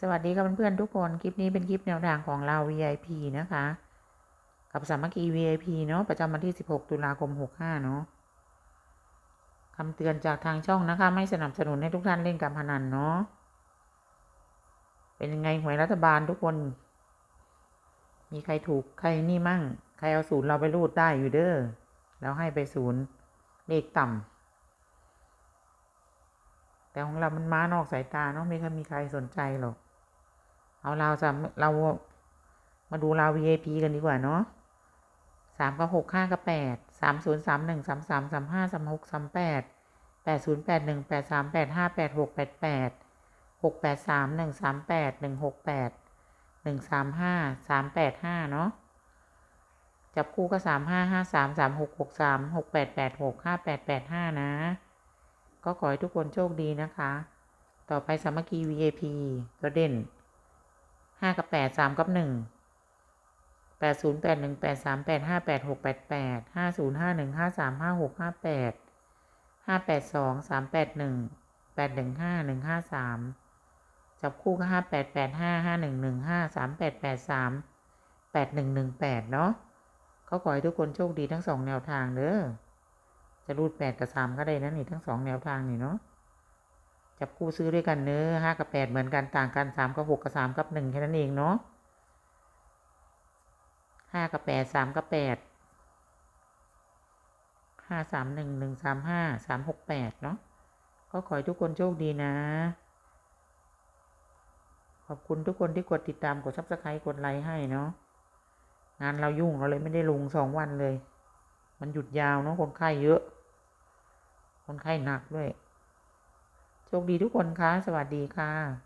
สวัสดีค่ะเพื่อนๆทุกคน คลิปนี้เป็นคลิปแนวทางของเรา VIP นะคะ กับสามัคคี VIP เนาะประจำวันที่ 16 ตุลาคม 65 เนาะคำเตือนจากทางช่องนะคะ ไม่สนับสนุนให้ทุกท่านเล่นการพนันเนาะเป็นยังไงหวยรัฐบาลทุกคน มีใครถูกใครนี่มั่ง ใครเอาศูนย์เราไปรูดได้อยู่เด้อแล้วให้ไปศูนย์เลขต่ำ แต่ของเรามันม้านอกสายตาเนาะไม่เคยมีใครสนใจหรอก เอาเราจะเรามาดูเรา VIP กันดีกว่าเนาะสามกับหกห้ากับแปดสามศูนย์สามหนึ่งสามสามสามห้าสามหกสามแปดแปดศูนย์แปดหนึ่งแปดสามแปดห้าแปดหกแปดแปดหกแปดสามหนึ่งสามแปดหนึ่งหกแปดหนึ่งสามห้าสามแปดห้าเนาะจับคู่ก็สามห้าห้าสามสามหกหกสามหกแปดแปดหกห้าแปดแปดห้านะ ก็ขอให้ทุกคนโชคดีนะคะ ต่อไปสามัคคี VIP ตัวเด่นห้ากับแปดสามกับหนึ่งแปดศูนย์แปดหนึ่งแปดสามแปดห้าแปดหกแปดแปดห้าศูนย์ห้าหนึ่งห้าสามห้าหกห้าแปดห้าแปดสองสามแปดหนึ่งแปดหนึ่งห้าหนึ่งห้าสามจับคู่ก็ห้าแปดแปดห้าห้าหนึ่งหนึ่งห้าสามแปดแปดสามแปดหนึ่งหนึ่งแปดเนาะเขาขอให้ทุกคนโชคดีทั้งสองแนวทางเด้อ จะรูดแปดกับสามก็ได้นะนี่ทั้งสองแนวทางนี่เนาะจับคู่ซื้อด้วยกันเนื้อห้ากับแปดเหมือนกันต่างกันสามกับหกกับสามกับหนึ่งแค่นั้นเองเนาะห้ากับแปดสามกับแปดห้าสามหนึ่งหนึ่งสามห้าสามหกแปดเนาะก็ขอให้ทุกคนโชคดีนะ ขอบคุณทุกคนที่กดติดตามกดซับสไครต์กดไลค์ให้เนาะงานเรายุ่งเราเลยไม่ได้ลงสองวันเลย มันหยุดยาวเนาะคนไข้เยอะ คนไข้หนักด้วย โชคดีทุกคนคะ สวัสดีค่ะ